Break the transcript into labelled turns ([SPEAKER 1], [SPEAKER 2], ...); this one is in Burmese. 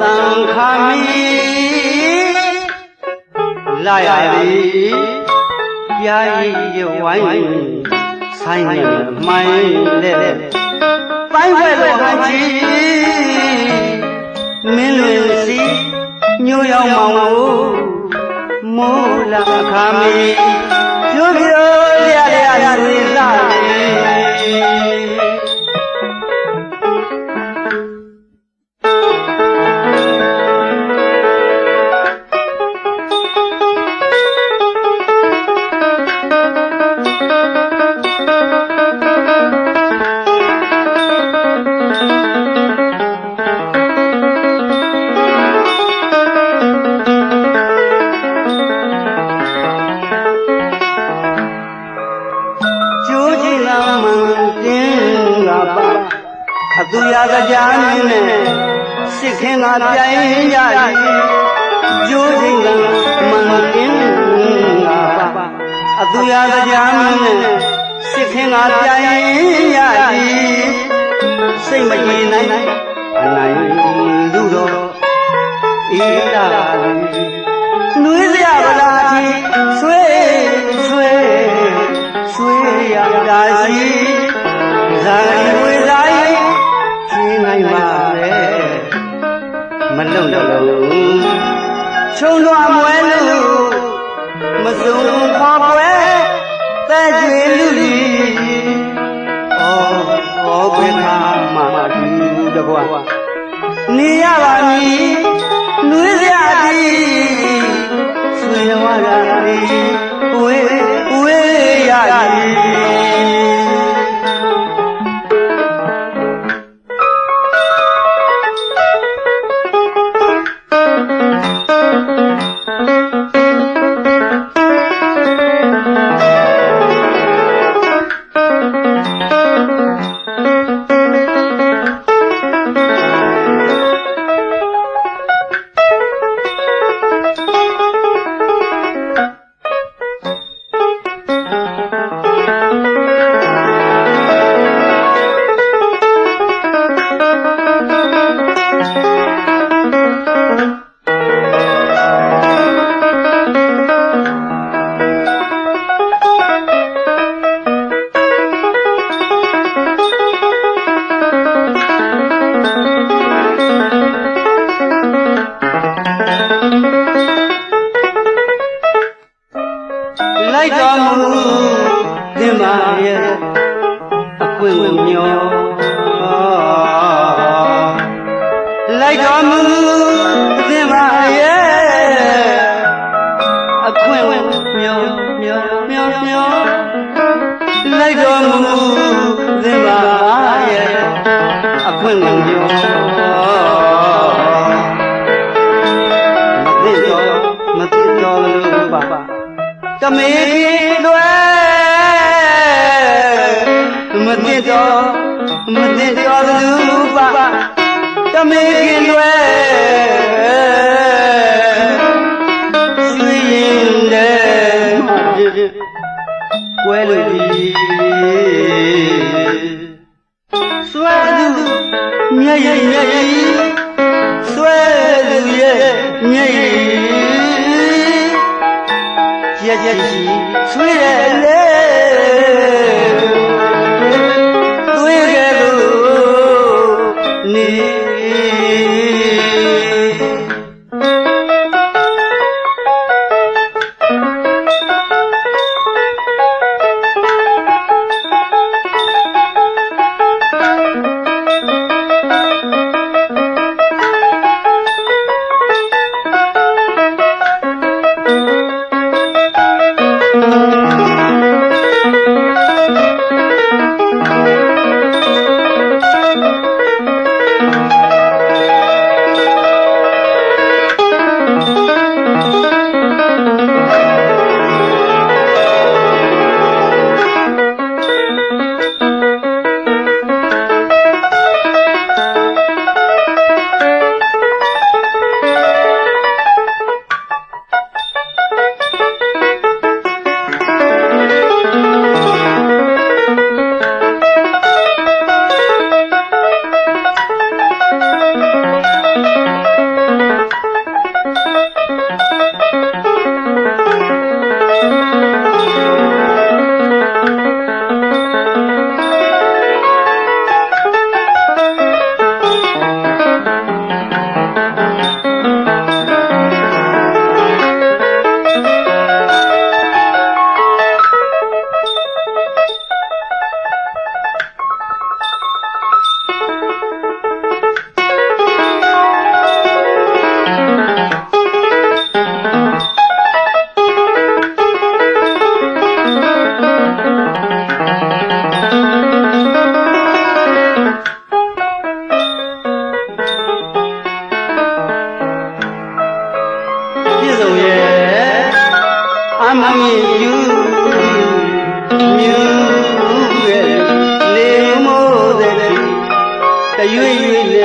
[SPEAKER 1] တန်ခါမီလာရသည်ပြာရီဝိုင်းဆိုင်နေမိုင်းတဲ့ပိုင်းဝဲတော်ဟချီမင်းလွင်စီညိုရောက်မောင်ကိုမိုးလာခါမီ အသူရကကြားနေနဲ့စစ်ခင်ကပြိုင်ရည်ကျိုးကြီးလာမှန်တင်းကပါအသူရကကြားနေနဲ့စစ်ခင်ကပြိုင်ရည်စိတ်မကြည်နိုင်အနိုင်လူတော်ဤလာနွေးစရာဗလာကြီးဆွေးဆွေးဆွေရတာရှိ ဇာတိဝေဆိုင်ရှင်းနိုင်ပါပဲမလုံလုံးချုံတော့မွဲလို့မစုံခေါ်ပွဲတဲ့ကျွေလူလီဩဩဘယ်ခါမှဒီတကွာနေရပါမည် လိုက်တော်မူသင်ပါရဲ့အခွင့်ဝင်မျော မေကြီးလွယ်မသိတော့မသိတော့လူပါတမေကြီးလွယ်ရွှေရင်တဲ့ကွယ်လူကြီးစွဲသူမျက်ရ ကြက်ကြက်ရှိဆွေးရလေသွေး အမငင်ယူမြူရဲ့လေမိုးတဲ့တရွေ့ရွေ့